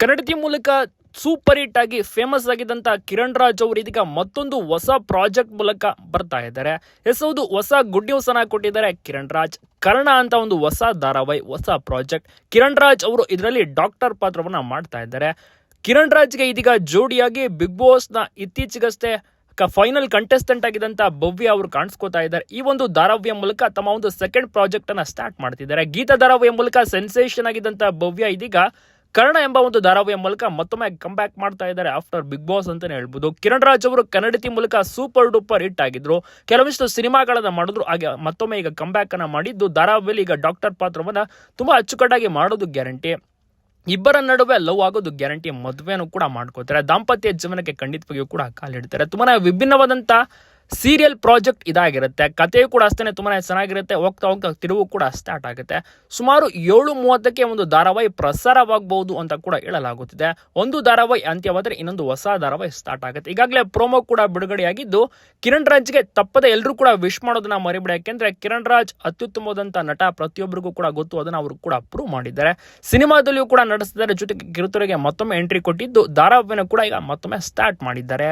ಕನ್ನಡತಿ ಮೂಲಕ super hit ಆಗಿ famous ಆಗಿದ್ದಂಥ ಕಿರಣ್ ರಾಜ್ ಅವರು ಇದೀಗ ಮತ್ತೊಂದು ಹೊಸ ಪ್ರಾಜೆಕ್ಟ್ ಮೂಲಕ ಬರ್ತಾ ಇದ್ದಾರೆ. ಎಸ್ ಹೌದು, ಹೊಸ ಗುಡ್ ನ್ಯೂಸ್ ಅನ್ನ ಕೊಟ್ಟಿದ್ದಾರೆ ಕಿರಣ್ ರಾಜ್. ಕರ್ಣ ಅಂತ ಒಂದು ಹೊಸ ಧಾರಾವಾಹಿ, ಹೊಸ ಪ್ರಾಜೆಕ್ಟ್. ಕಿರಣ್ ರಾಜ್ ಅವರು ಇದರಲ್ಲಿ ಡಾಕ್ಟರ್ ಪಾತ್ರವನ್ನ ಮಾಡ್ತಾ ಇದ್ದಾರೆ. ಕಿರಣ್ ರಾಜ್ಗೆ ಇದೀಗ ಜೋಡಿಯಾಗಿ ಬಿಗ್ ಬಾಸ್ನ ಇತ್ತೀಚೆಗಷ್ಟೇ ಫೈನಲ್ ಕಂಟೆಸ್ಟೆಂಟ್ ಆಗಿದ್ದಂಥ ಭವ್ಯ ಅವರು ಕಾಣಿಸ್ಕೋತಾ ಇದ್ದಾರೆ. ಈ ಒಂದು ಧಾರಾವ್ಯ ಮೂಲಕ ತಮ್ಮ ಒಂದು ಸೆಕೆಂಡ್ ಪ್ರಾಜೆಕ್ಟ್ ಅನ್ನ ಸ್ಟಾರ್ಟ್ ಮಾಡ್ತಿದ್ದಾರೆ. ಗೀತಾ ಧಾರಾವ್ಯ ಮೂಲಕ ಸೆನ್ಸೇಷನ್ ಆಗಿದ್ದಂಥ ಭವ್ಯ ಇದೀಗ ಕರ್ಣ ಎಂಬ ಒಂದು ಧಾರಾವಾಹಿಯ ಮೂಲಕ ಮತ್ತೊಮ್ಮೆ ಕಮ್ ಬ್ಯಾಕ್ ಮಾಡ್ತಾ ಇದ್ದಾರೆ ಆಫ್ಟರ್ ಬಿಗ್ ಬಾಸ್ ಅಂತಾನೆ ಹೇಳ್ಬೋದು. ಕಿರಣ್ ರಾಜ್ ಅವರು ಕನ್ನಡತಿ ಮೂಲಕ ಸೂಪರ್ ಡೂಪರ್ ಹಿಟ್ ಆಗಿದ್ರು. ಕೆಲವೊಂದಿಷ್ಟು ಸಿನಿಮಾಗಳನ್ನ ಮಾಡಿದ್ರು. ಹಾಗೆ ಮತ್ತೊಮ್ಮೆ ಈಗ ಕಮ್ ಬ್ಯಾಕ್ ಅನ್ನ ಮಾಡಿದ್ದು. ಧಾರಾವಾಹಿಯಲ್ಲಿ ಈಗ ಡಾಕ್ಟರ್ ಪಾತ್ರವನ್ನ ತುಂಬಾ ಅಚ್ಚುಕಟ್ಟಾಗಿ ಮಾಡೋದು ಗ್ಯಾರಂಟಿ ಇಬ್ಬರ ನಡುವೆ ಲವ್ ಆಗೋದು ಗ್ಯಾರಂಟಿ ಮದುವೆನೂ ಕೂಡ ಮಾಡ್ಕೋತಾರೆ. ದಾಂಪತ್ಯ ಜೀವನಕ್ಕೆ ಖಂಡಿತವಾಗಿಯೂ ಕೂಡ ಕಾಲಿಡ್ತಾರೆ. ತುಂಬಾ ವಿಭಿನ್ನವಾದಂಥ ಸೀರಿಯಲ್ ಪ್ರಾಜೆಕ್ಟ್ ಇದಾಗಿರುತ್ತೆ, ಕಥೆಯು ಕೂಡ ಅಷ್ಟೇ ತುಂಬಾ ಚೆನ್ನಾಗಿರುತ್ತೆ, ಹೋಗ್ತಾ ಹೋಗ್ತಾ ತಿರುವು ಕೂಡ ಸ್ಟಾರ್ಟ್ ಆಗುತ್ತೆ. ಸುಮಾರು ಏಳು ಮೂವತ್ತಕ್ಕೆ ಒಂದು ಧಾರಾವಾಹಿ ಪ್ರಸಾರವಾಗಬಹುದು ಅಂತ ಕೂಡ ಹೇಳಲಾಗುತ್ತಿದೆ. ಒಂದು ಧಾರಾವಾಹಿ ಅಂತ್ಯವಾದರೆ ಇನ್ನೊಂದು ಹೊಸ ಧಾರಾವಾಹಿ ಸ್ಟಾರ್ಟ್ ಆಗುತ್ತೆ. ಈಗಾಗಲೇ ಪ್ರೋಮೋ ಕೂಡ ಬಿಡುಗಡೆಯಾಗಿದ್ದು, ಕಿರಣ್ ರಾಜ್ಗೆ ತಪ್ಪದೆ ಎಲ್ಲರೂ ಕೂಡ ವಿಶ್ ಮಾಡೋದನ್ನ ಮರಿಬೇಡಿ. ಯಾಕೆಂದ್ರೆ ಕಿರಣ್ ರಾಜ್ ಅತ್ಯುತ್ತಮವಾದಂಥ ನಟ ಪ್ರತಿಯೊಬ್ಬರಿಗೂ ಕೂಡ ಗೊತ್ತು, ಅದನ್ನ ಅವರು ಕೂಡ ಅಪ್ರೂವ್ ಮಾಡಿದ್ದಾರೆ. ಸಿನಿಮಾದಲ್ಲಿಯೂ ಕೂಡ ನಡೆಸಿದ್ದಾರೆ ಜೊತೆಗೆ ಕಿರುತೆರೆಗೆ ಮತ್ತೊಮ್ಮೆ ಎಂಟ್ರಿ ಕೊಟ್ಟಿದ್ದು, ಧಾರಾವಾಹಿನ ಕೂಡ ಈಗ ಮತ್ತೊಮ್ಮೆ ಸ್ಟಾರ್ಟ್ ಮಾಡಿದ್ದಾರೆ.